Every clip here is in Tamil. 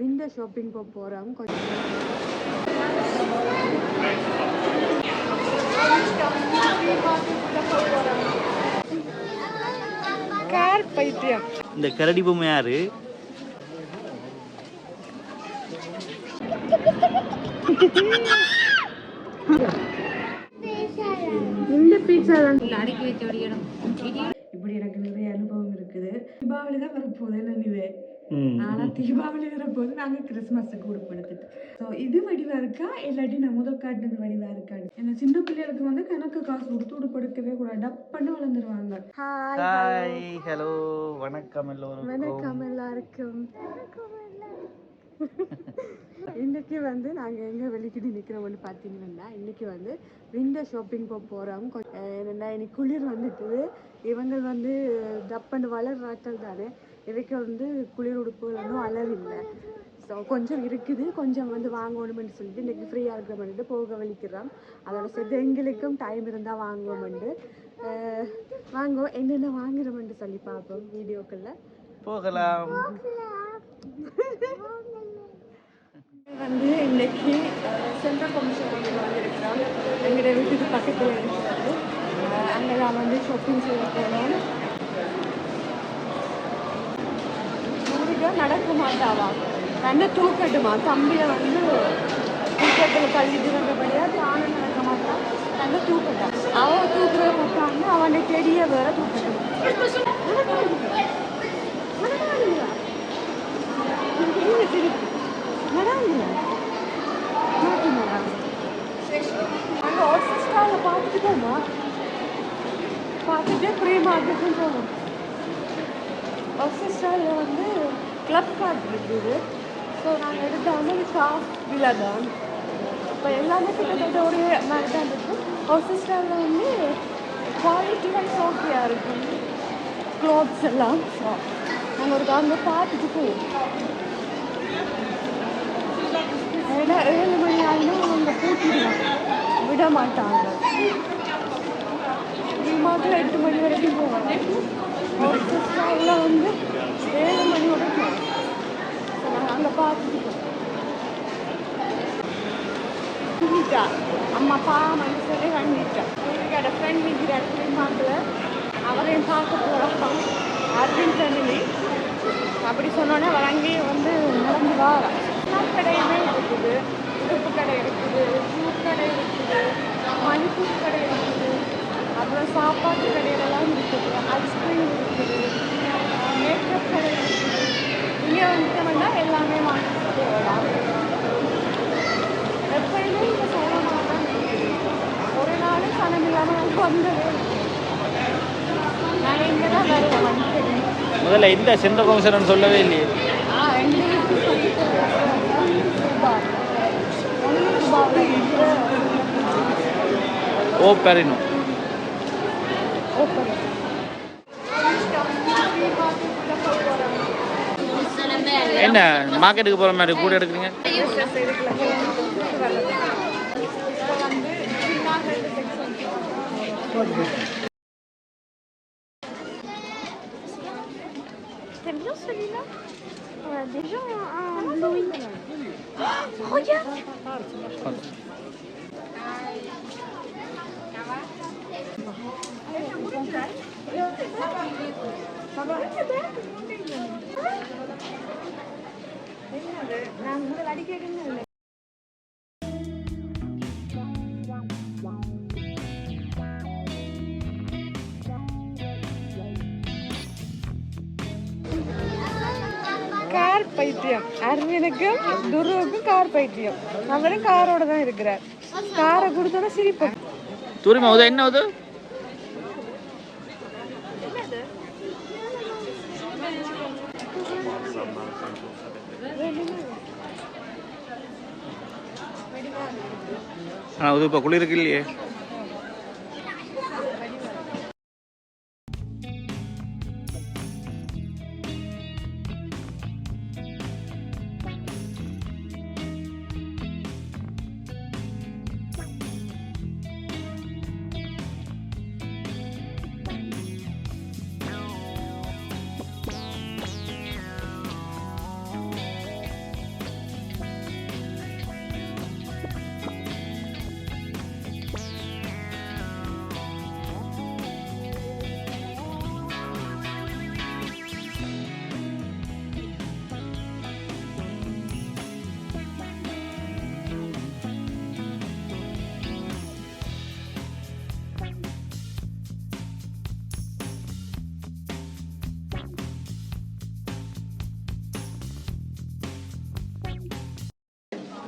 விண்டர் ஷாப்பிங் போக போகிறோம் கொஞ்சம் கார் பைத்தியம். இந்த கரடி பொம்மை யாரு? இந்த பீட்சா தான். அடுக்கி வச்ச இப்படி எனக்கு நிறைய அனுபவம் இருக்குது. தீபாவளி தான் வரப்போகுது நினைவே ம். ஆனா தீபாவளி வரப்போது நாங்க கிறிஸ்மஸுக்கு உடுப்படுத்துட்டு ஸோ இது வடிவா இருக்கா? இல்லாட்டி நான் முதல் காட்டுனது வடிவா இருக்கான்னு என்ன சின்ன பிள்ளைகளுக்கு வந்து கணக்கு காசு கொடுத்து உடுப்படுக்கவே கூடாது. டப்புன்னு வளர்ந்துருவாங்க. ஹாய் ஹாய் ஹலோ வணக்கம் எல்லோருக்கும். வணக்கம் எல்லாருக்கும். இன்னைக்கு வந்து நாங்கள் எங்கே வெளிக்கிட்டு நிற்கிறோம்னு பார்த்தீங்கன்னா இன்னைக்கு வந்து விண்டர் ஷாப்பிங் போக போகிறோம் என்னென்னா இன்னைக்கு குளிர் வந்துட்டு இவங்க வந்து டப்பண்டு வளர் நாட்கள் தானே. இவைக்கு வந்து குளிர் உடுப்புகள் ஒன்றும் அளவில்லை ஸோ கொஞ்சம் இருக்குது. கொஞ்சம் வந்து வாங்கணும்னு சொல்லிட்டு இன்னைக்கு ஃப்ரீயாக இருக்கிறோம்னு போக வலிக்கிறோம். அதோட சேர்த்து எங்களுக்கும் டைம் இருந்தால் வாங்குவோம்ண்டு வாங்குவோம் என்னென்ன வாங்குறோம்னு சொல்லி பார்ப்போம் வீடியோக்குள்ள. போகலாம். வந்து இன்னைக்கு சென்ட்ரல் கமிஷன் வந்து வந்திருக்கிறோம். எங்களுடைய வீட்டுக்கு பக்கத்தில் இருக்கிறது. அங்கே நான் வந்து ஷாப்பிங் செய்ய போனோம் நடக்க மாட்டாவா தன்னை தூக்கட்டுமா? தம்பியை வந்து தூக்கத்தில் தள்ளிட்டு வந்தபடியா தானும் நடக்க மாட்டான் தன்னை தூக்கட்டா. அவ தூக்குற உட்காந்து அவனை செடியை வேற தூக்கட்டும். நடாங்க மாட்டிங்களா பார்த்துட்டு போமா பார்த்துட்டு ப்ரீ மார்க்கெட்டும் போவோம் வந்து கிளப் கார்டு இருக்குது ஸோ நாங்கள் எடுத்த அமெரிக்கா விழா தான் இப்போ எல்லாமே கிட்டத்தட்ட ஒரே மாதிரி தான் இருக்கும் ஆஃபீஸ் ஸ்டாலில் வந்து குவாலிட்டி வைஸ் ஓகேயாக இருக்கும் க்ளாத்ஸ் எல்லாம் நாங்கள் ஒரு அங்கே பார்த்துட்டு போவோம் ஏன்னா ஏழு மணி ஆகிடும் அவங்க பூட்டிடுவாங்க விட மாட்டாங்க மாதம் எட்டு மணி வரைக்கும் போவாங்க ஒரு சிஸ்டரில் வந்து ஏழு மணி வரைக்கும் நாங்கள் பார்த்துக்கிட்டோம் பார்த்துட்டு அம்மா பாவம்னு சொல்லி வாங்கிட்டா என்னோட ஃப்ரெண்ட் இடத்துலையும் பார்க்கல அவரையும் பார்க்க போகிறோம் அர்ஜுன் ஃபேமிலி அப்படி சொன்னோன்னே வழங்கி வந்து நடந்து வாரம் எல்லா கடையுமே இருக்குது உடுப்பு கடை இருக்குது ஷூ கடை இருக்குது மணிப்பூர் கடை இருக்குது அப்புறம் சாப்பாட்டு கடையிலலாம் இருக்குது ஐஸ்கிரீம் இருக்குது மேக்கப் கடை இருக்குது இங்கே வந்துட்டோம்னா எல்லாமே வாங்கிட்டு போகலாம் எப்பயுமே இங்கே சோழமாக தான் ஒரு நாள் சனம் இல்லாமல் நாங்கள் வந்ததே நாங்கள் இங்கே தான் வருவோம் முதல்ல இந்த சென்ற கமிஷன் சொல்லவே இல்லையே. ஆ எங்களுக்கு என்ன மார்க்கெட்டுக்கு போகிற மாதிரி கூட எடுக்கிறீங்க T'aimes bien celui-là On a déjà un, un Blowing. Regarde நான் முதல் அடிக்கடி car பைத்தியம். அரவினுக்கும் துருவுக்கும் கார் பைத்தியம். அவரும் காரோட தான் இருக்கிறார். காரை கொடுத்தோட சிரிப்பு துரிமா என்ன ஆனால் அது இப்போ குளிருக்கு இல்லையே.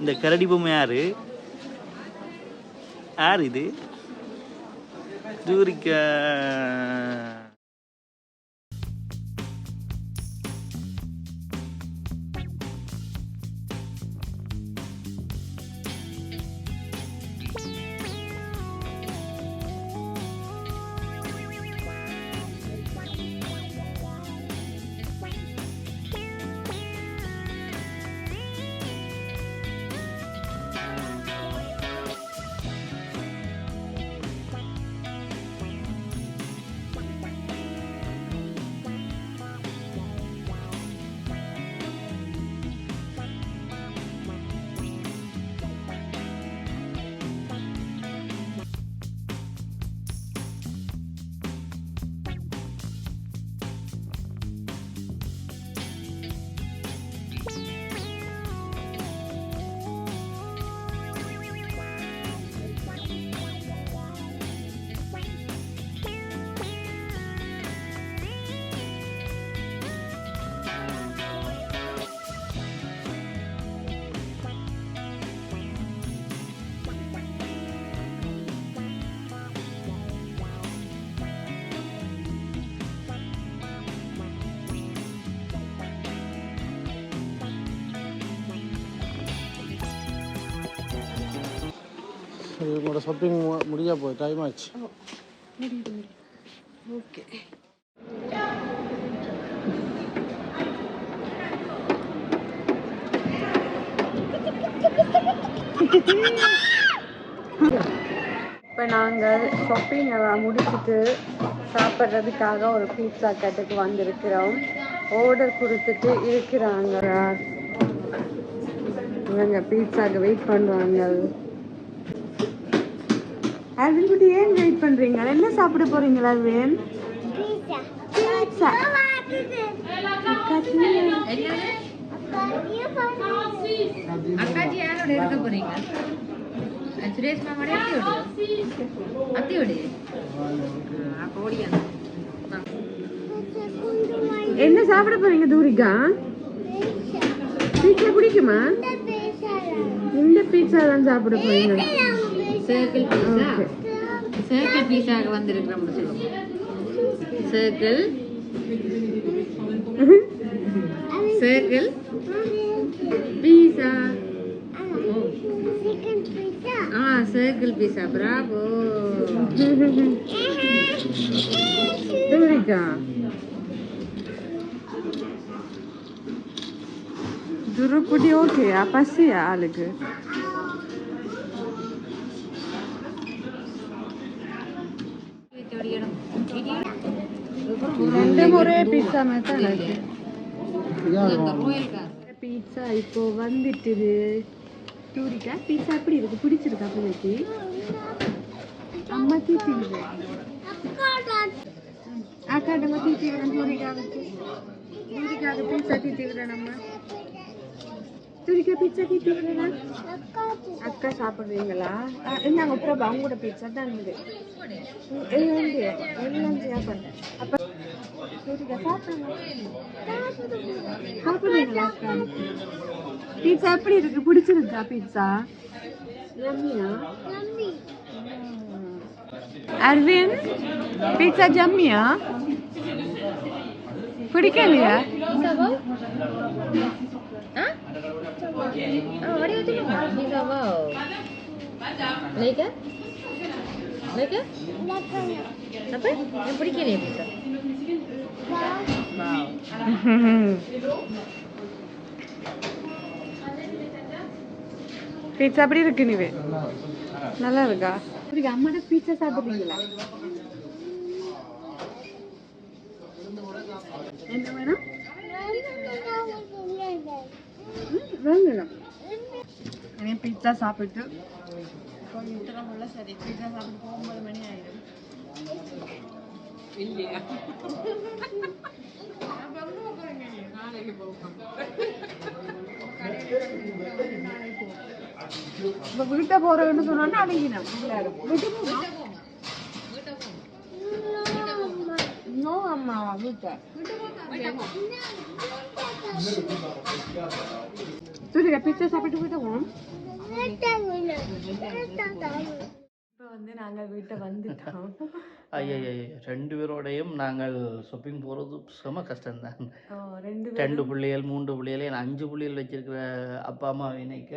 இந்த கரடி பொம்மை யாரு? யார் இது? தூரிக்கா உங்களோட ஷாப்பிங் முடிய போகுது டைம் ஆச்சு. ஓகே இப்போ நாங்கள் ஷாப்பிங் எல்லாம் முடிச்சுட்டு சாப்பிட்றதுக்காக ஒரு பீட்சா கட்டுக்கு வந்திருக்கிறோம். ஆர்டர் கொடுத்துட்டு இருக்கிறாங்க. இவங்க பீட்சாக்கு வெயிட் பண்ணுவாங்க. அரவிந்த் குட்டி ஏன் வெயிட் பண்றீங்க? என்ன சாப்பிட போறீங்க அரவிந்த் பீட்சா அக்காச்சி. யாரோட இருக்க போறீங்க? அஹ் சுரேஷ் மாமாவோட அத்தியோட அத்தியோட அப்போ ஓடியாங்க என்ன சாப்பிட போறீங்க தூரிகா? பீட்சா பிடிக்குமா இந்த பீட்சா தான் சாப்பிட போறீங்க. சர்க்கிள் பீஸா Okay. சர்க்கிள் பீஸாக வந்திருக்கிறோம்னு சொல்லுவோம் சர்க்கிள் சர்க்கிள் பீஸா ஆ சர்க்கிள் பீஸா பிராவோ தூரிகா துருக்குடி ஓகே பசியா ஆளுக்கு மாதிரி தான் இருக்கு. பீட்சா இப்போ வந்துட்டுது. தூரிக்கா பீட்சா எப்படி இருக்கு? பிடிச்சிருக்கா பிள்ளைக்கு அம்மா தீட்டிடுது அக்காட்ட அம்மா தீட்டிக்கிறேன் தூரிக்காவுக்கு தூரிக்காவுக்கு பீட்சா தீட்டிக்கிறேன் நம்ம. தூரிக்கா பீட்சா தீட்டிக்கிறேனா அக்கா சாப்பிடுவீங்களா ஆ, இந்தாங்க பிரபா அவங்களோட பீட்சா தான் இது எல்லாம் உண்டு. எல்லாம் சாப்பிடுறேன் அப்ப தூரிக்கா சாப்பிடுங்க சாப்பிடுவீங்களா அக்கா பீட்சா எப்படி இருக்கு பிடிச்சிருக்கா பீட்சா யம்மியா அரவிந்த் பீட்சா ஜம்மியா பிடிக்கலையா பீட்சா எப்படி இருக்கு நீவே நல்லா இருக்கா? இருக்கு அம்மாட்ட பீட்சா சாப்பிடுறீங்களா? என்ன வேணும்? ம், வேணும் அதே பீட்சா சாப்பிட்டு கொஞ்சம் தூரம் உள்ள சரி பீட்சா சாப்பிட்டு ஒன்பது மணி ஆயிடும் இல்லையா அப்ப எங்க போறீங்க நீங்க? நாளைக்கு போவோம் இப்போ வீட்டை போறேன்னு சொன்னோன்னா அடங்கினேன் வீட்டு நோ அம்மாவா வீட்டை சூரிய பிச்சை சாப்பிட்டு இப்போ வந்து நாங்கள் வீட்டை வந்துட்டோம். ஐயா ரெண்டு பேரோடையும் நாங்கள் ஷாப்பிங் போகிறது செம கஷ்டம்தான். ரெண்டு ரெண்டு பிள்ளைகள் மூன்று பிள்ளைகள் அஞ்சு பிள்ளைகள் வச்சிருக்கிற அப்பா அம்மா இணைக்க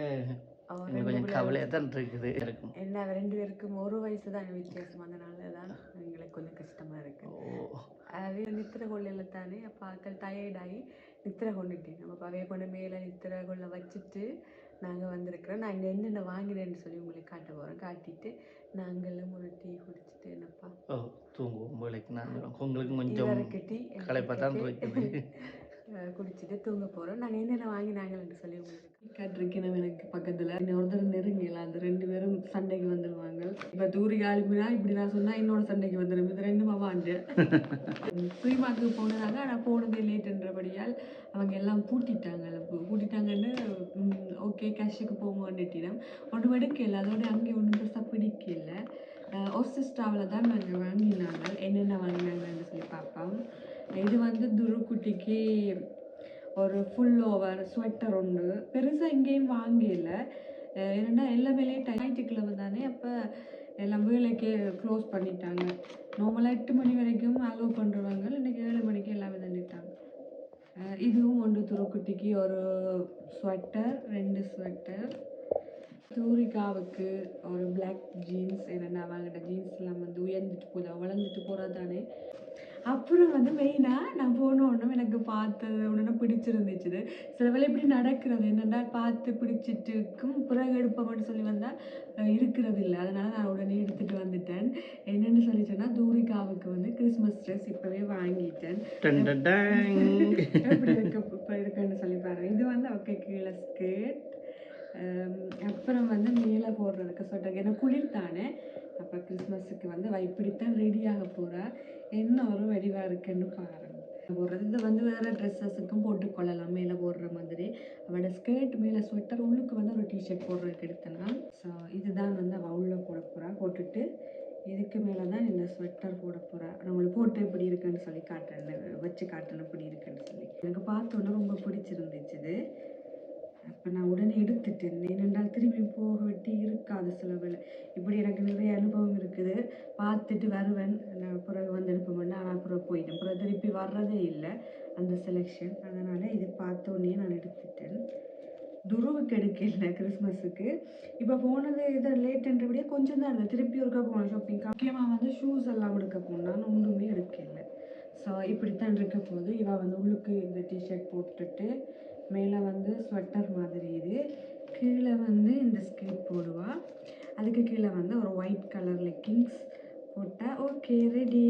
கொஞ்சம் கவலையாக தான் இருக்குது. இருக்கும். என்ன ரெண்டு பேருக்கும் ஒரு வயசு தான் வித்தியாசம். அதனால தான் எங்களுக்கு கொஞ்சம் கஷ்டமா இருக்கு. ஓ. அவே நித்திர கொள்ளையில தானே அப்போ ஆக்கள் டயர்டாகி நித்திர கொண்டுட்டேன். நம்ம கொண்டு மேலே நித்திர கொள்ள வச்சுட்டு நாங்கள் வந்திருக்கிறோம். நான் இங்கே என்னென்ன வாங்கினேன்னு சொல்லி உங்களுக்கு காட்ட போகிறோம் காட்டிட்டு நாங்களும் ஒரு டீ குடிச்சிட்டு என்னப்பா? ஓ தூங்குவோம் வேலைக்கு நாங்களும். உங்களுக்கும் கொஞ்சம் களைப்பாக தான் குடிச்சிட்டு தூங்க போகிறோம் நாங்கள் என்னென்ன வாங்கினாங்கன்னு சொல்லி உங்களுக்கு காட்டிருக்கேன் எனக்கு பக்கத்தில். ஒருத்தர் நெருங்கல அந்த ரெண்டு பேரும் சண்டைக்கு வந்துடுவாங்க இப்போ தூரி காலிமினா இப்படி நான் சொன்னால் இன்னொரு சண்டைக்கு வந்துடும் இது ரெண்டும் அவாண்டு ஸ்ரீமாக்கு போனதாங்க ஆனால் போனதே லேட்டுன்றபடியால் அவங்க எல்லாம் பூட்டிட்டாங்க. பூட்டிட்டாங்கன்னு ஓகே கேஷுக்கு போங்கன்னுட்டினோம் ஒன்றும் எடுக்கல அதோட அங்கே ஒன்றும் பெருசாக பிடிக்கல. ஒசிஸ்டாவில் தான் நாங்கள் வாங்கினாங்க. என்னென்ன வாங்கினாங்கன்னு சொல்லி பார்ப்போம் இது வந்து துருக்குட்டிக்கு ஒரு ஃபுல் ஓவர் ஸ்வெட்டர் ஒன்று. பெருசாக எங்கேயும் வாங்கல. அஹ் ஏன்னா எல்லாமே லேட் ஞாயிற்றுக்கிழமை தானே அப்போ எல்லாம் வேலைக்கே க்ளோஸ் பண்ணிட்டாங்க. நார்மலாக எட்டு மணி வரைக்கும் அலோவ் பண்ணுறவங்க இன்றைக்கி ஏழு மணிக்கு எல்லாமே தந்துட்டாங்க இதுவும் ஒன்று துருக்குட்டிக்கு ஒரு ஸ்வெட்டர் ரெண்டு ஸ்வெட்டர் தூரிகாவுக்கு ஒரு பிளாக் ஜீன்ஸ் என்னென்ன வாங்கிட்ட ஜீன்ஸ் எல்லாம் வந்து உயர்ந்துட்டு போதா வளர்ந்துட்டு போகிறது தானே. அப்புறம் வந்து மெயினாக நான் போன உடனே எனக்கு பார்த்தது உடனே பிடிச்சிருந்துச்சு சில வேளை இப்படி நடக்கிறது. என்னென்னா பார்த்து பிடிச்சிட்டு இருக்கும் பிறகு எடுப்போம்னு சொல்லி வந்தால் இருக்கிறது இல்லை. அதனால நான் உடனே எடுத்துகிட்டு வந்துட்டேன். என்னென்னு சொல்லி சொன்னால் தூரிகாவுக்கு வந்து கிறிஸ்மஸ் ட்ரெஸ் இப்போவே வாங்கிட்டேன். எப்படி இருக்கு இப்போ இருக்குன்னு சொல்லி பாருங்க. இது வந்து ஓகே கீழே ஸ்கேட் அப்புறம் வந்து மேலே போடுறதுக்கு சொல்லிட்டு ஏன்னா குளிர் தானே. அப்போ கிறிஸ்மஸுக்கு வந்து அவள் இப்படித்தான் ரெடியாக போகிறா என்ன ஒரு வடிவாக இருக்குன்னு பாருங்க. போடுறது. இது வந்து வேறு ட்ரெஸ்ஸஸுக்கும் போட்டுக்கொள்ளலாம் மேலே போடுற மாதிரி. அவளோட ஸ்கர்ட் மேலே ஸ்வெட்டர் உள்ளுக்கு வந்து ஒரு டிஷர்ட் போடுறதுக்கு எடுத்தேன்னா ஸோ இதுதான் வந்து அவள் உள்ளே போட போகிறா போட்டுட்டு இதுக்கு மேலே தான் இந்த ஸ்வெட்டர் போட போகிறேன் நம்மளுக்கு போட்டு எப்படி இருக்குன்னு சொல்லி காட்டுறேன். வச்சு காட்டணும் எப்படி இருக்குன்னு சொல்லி. எனக்கு பார்த்தோன்னே ரொம்ப பிடிச்சிருந்துச்சு இது. அப்போ நான் உடனே எடுத்துட்டேன். ஏனென்றால் திரும்பி போக வெட்டி இருக்காது சில வேலை இப்படி எனக்கு நிறைய அனுபவம் இருக்குது. பார்த்துட்டு வருவேன். நான் பிறகு வந்து அனுப்ப மாட்டேன் ஆனால் அப்புறம் போயிட்டேன். அப்புறம் திருப்பி வர்றதே இல்லை அந்த செலெக்ஷன் அதனால் இது பார்த்தோன்னே நான் எடுத்துட்டேன். துருவுக்கு எடுக்கல கிறிஸ்மஸுக்கு இப்போ போனது இதை லேட்டுன்றபடியே கொஞ்சம் தான் இருந்தது. திருப்பி ஒருக்கா போனேன் ஷாப்பிங் முக்கியமாக வந்து ஷூஸ் எல்லாம் எடுக்க போனால் ஒன்றுமே எடுக்கல. ஸோ இப்படித்தான் இருக்க போது இவள் வந்து உள்ளுக்கு இந்த டிஷர்ட் போட்டுட்டு மேலே வந்து ஸ்வெட்டர் மாதிரி இது. கீழே வந்து இந்த ஸ்கேட் போடுவாள் அதுக்கு கீழே வந்து ஒரு ஒயிட் கலர் லெக்கிங்ஸ் போட்டால் ஓகே ரெடி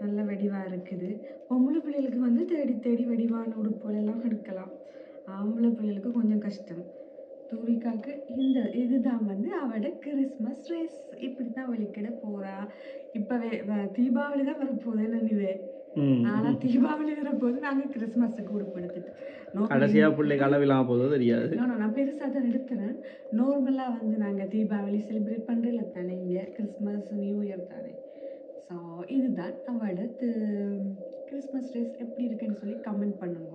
நல்ல வடிவாக இருக்குது. பொம்பளை பிள்ளைகளுக்கு வந்து தேடி தேடி வடிவான உடுப்புகளெல்லாம் எடுக்கலாம். ஆம்பளை பிள்ளைகளுக்கு கொஞ்சம் கஷ்டம். தூரிகாக்கு இந்த இதுதான் வந்து அவட கிறிஸ்மஸ் ட்ரெஸ் இப்படி தான் வெளிக்கிட போகிறா இப்போவே தீபாவளி தான் வரப்போகுது நினைவே ஆனா தீபாவளி வரப்போது நாங்க கிறிஸ்மஸுக்கு உடுப்பு எடுத்துட்டோம் கடைசியா பிள்ளைக்கு அளவில்லாம போதோ தெரியாது. நான் பெருசாக தான் எடுத்துறேன் நார்மலாக வந்து நாங்கள் தீபாவளி செலிப்ரேட் பண்ணுறதில்ல தானே இங்கே கிறிஸ்மஸ் நியூ இயர் தானே. ஸோ இதுதான் அவளோட கிறிஸ்மஸ் ட்ரெஸ் எப்படி இருக்குன்னு சொல்லி கமெண்ட் பண்ணுங்க.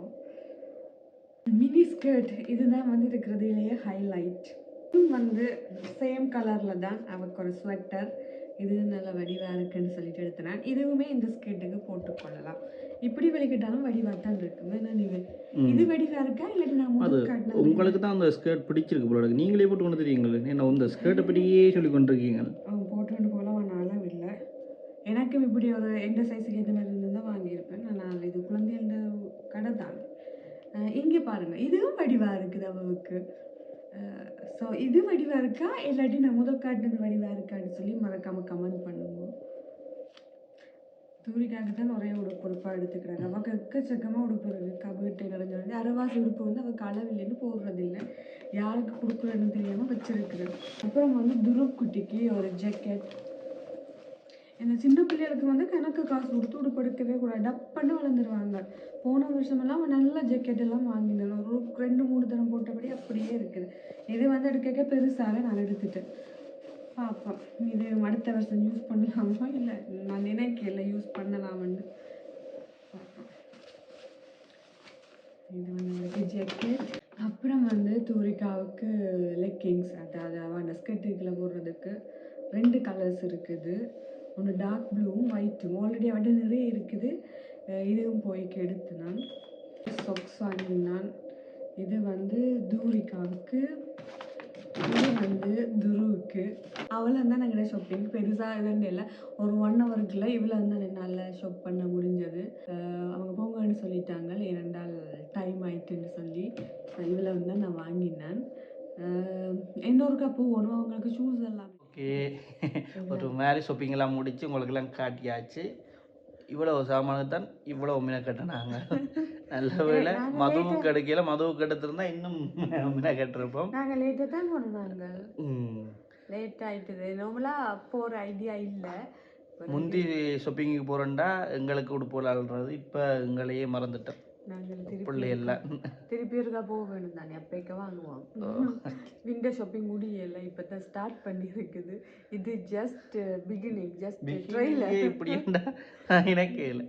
மினி ஸ்கர்ட் இதுதான் வந்து இருக்கிறதுலேயே ஹைலைட் வந்து சேம் கலரில் தான் அவருக்கு ஒரு ஸ்வெட்டர் இது நல்ல வடிவாக இருக்குன்னு சொல்லிட்டு எடுத்தேன் இதுவுமே இந்த ஸ்கர்ட்டுக்கு போட்டுக்கொள்ளலாம் இப்படி வெளிக்கிட்டாலும் வடிவாக தான் இருக்கு வேணா நீ இது வடிவாக இருக்கா இல்லாட்டி நான் அது உங்களுக்கு தான் அந்த ஸ்கர்ட் பிடிச்சிருக்கு போல இருக்கு. நீங்களே போட்டு கொண்டு தெரியுங்களே என்ன இந்த ஸ்கர்ட்டை பற்றியே சொல்லி கொண்டிருக்கீங்க. அவன் போட்டுட்டு போல அவன் அளவு இல்லை. எனக்கும் இப்படி ஒரு எந்த சைஸுக்கு எந்த மாதிரி இருந்து தான் வாங்கியிருப்பேன். நான் இது குழந்தைகள கடை தான் இங்கே பாருங்க. இதுவும் வடிவாக இருக்குது அவளுக்கு. ஸோ இது வடிவாக இருக்கா? இல்லாட்டி நான் முதல் காட்டினது வடிவாக இருக்கான்னு சொல்லி மறக்காமல் கமெண்ட் பண்ணுவோம் தூரிக்காக தான் நிறைய உடுப்பு உடுப்பாக எடுத்துக்கிறாங்க. அவக்கு எக்கச்சக்கமாக உடுப்பு இருக்குது கபட்டு நிறைஞ்ச வந்து அரைவாசி உடுப்பு வந்து அவள் அளவில்லைன்னு போடுறதில்லை. யாருக்கு கொடுக்குறேன்னு தெரியாமல் வச்சுருக்குறேன் அப்புறம் வந்து துருக்குட்டிக்கு ஒரு ஜாக்கெட் இந்த சின்ன பிள்ளைகளுக்கு வந்து கணக்கு காசு கொடுத்து கொடுக்கவே கூடாது. டப்புன்னு வளர்ந்துருவாங்க. போன வருஷமெல்லாம் அவன் நல்ல ஜாக்கெட் எல்லாம் வாங்கினேன் ஒரு ரெண்டு மூணு தரம் போட்டபடி அப்படியே இருக்குது. இது வந்து எடுக்க பெருசாக நான் எடுத்துட்டேன். பார்ப்போம் இது அடுத்த வருஷம் யூஸ் பண்ணலாமா? இல்லை நான் நினைக்கல யூஸ் பண்ணலாம்னு இது வந்து ஜாக்கெட் அப்புறம் வந்து தூரிகாவுக்கு லெக்கிங்ஸ் அதாவது அவன் ஸ்கர்ட்டுக்குள்ள போடுறதுக்கு ரெண்டு கலர்ஸ் இருக்குது. ஒன்று டார்க் ப்ளூவும் ஒயிட்டும் ஆல்ரெடி அவன்கிட்ட நிறைய இருக்குது. இதுவும் போய்க்கு எடுத்து நான் சொக்ஸ் வாங்கினான். இது வந்து தூரிகாவுக்கு இது வந்து துருவுக்கு. அவளை தான் நாங்கள் ஷாப்பிங் பெருசாக இதுன்னு இல்லை ஒரு ஒன் ஹவருக்குள்ள இவ்வளோ வந்து என்னால் ஷாப் பண்ண முடிஞ்சது. அவங்க போங்கன்னு சொல்லிட்டாங்க. ஏனென்றால் டைம் ஆயிட்டுன்னு சொல்லி இவ்வளோ வந்து நான் வாங்கினேன். அஹ் இன்னொருக்கா போகணும் அவங்களுக்கு ஷூஸ் எல்லாம் ஓகே ஒரு மாதிரி ஷாப்பிங் எல்லாம் முடிச்சு உங்களுக்கெல்லாம் காட்டியாச்சு. இவ்வளவு சாமானு தான் இவ்வளவு மின கட்டினாங்க. நல்ல வேளை மதுவும் கிடைக்கல. மதுவு கெடுத்திருந்தா இன்னும் மின கட்டிருப்போம். நாங்கள் லேட்டாக தான் ம். லேட் ஆயிட்டுது. நார்மலாக போகிற ஐடியா இல்லை. முந்தி ஷாப்பிங்க்கு போகிறோண்டா எங்களுக்கு உடுப்போல் அல்றது இப்போ எங்களையே மறந்துட்டோம். நாங்கள் திருப்பி எல்லாம். திருப்பி இருக்கா போக வேணும் தானே. அப்பேக்க வாங்குவோம். விண்டோ ஷாப்பிங் முடியல. இப்போ தான் ஸ்டார்ட் பண்ணியிருக்குது. இது ஜஸ்ட் பிகினிங் ஜஸ்ட் ட்ரெயிலர் இப்படின்டா எனக்கே இல்லை.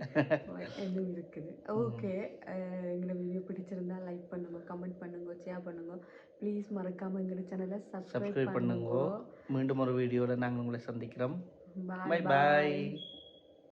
எதுவும் இருக்குது. ஓகே எங்களோட வீடியோ பிடிச்சிருந்தா லைக் பண்ணுங்க கமெண்ட் பண்ணுங்க ஷேர் பண்ணுங்க. ப்ளீஸ் மறக்காம எங்களோட சேனலை சப்ஸ்கிரைப் பண்ணுங்க. மீண்டும் ஒரு வீடியோவில் நாங்கள் உங்களை சந்திக்கிறோம். Bye bye bye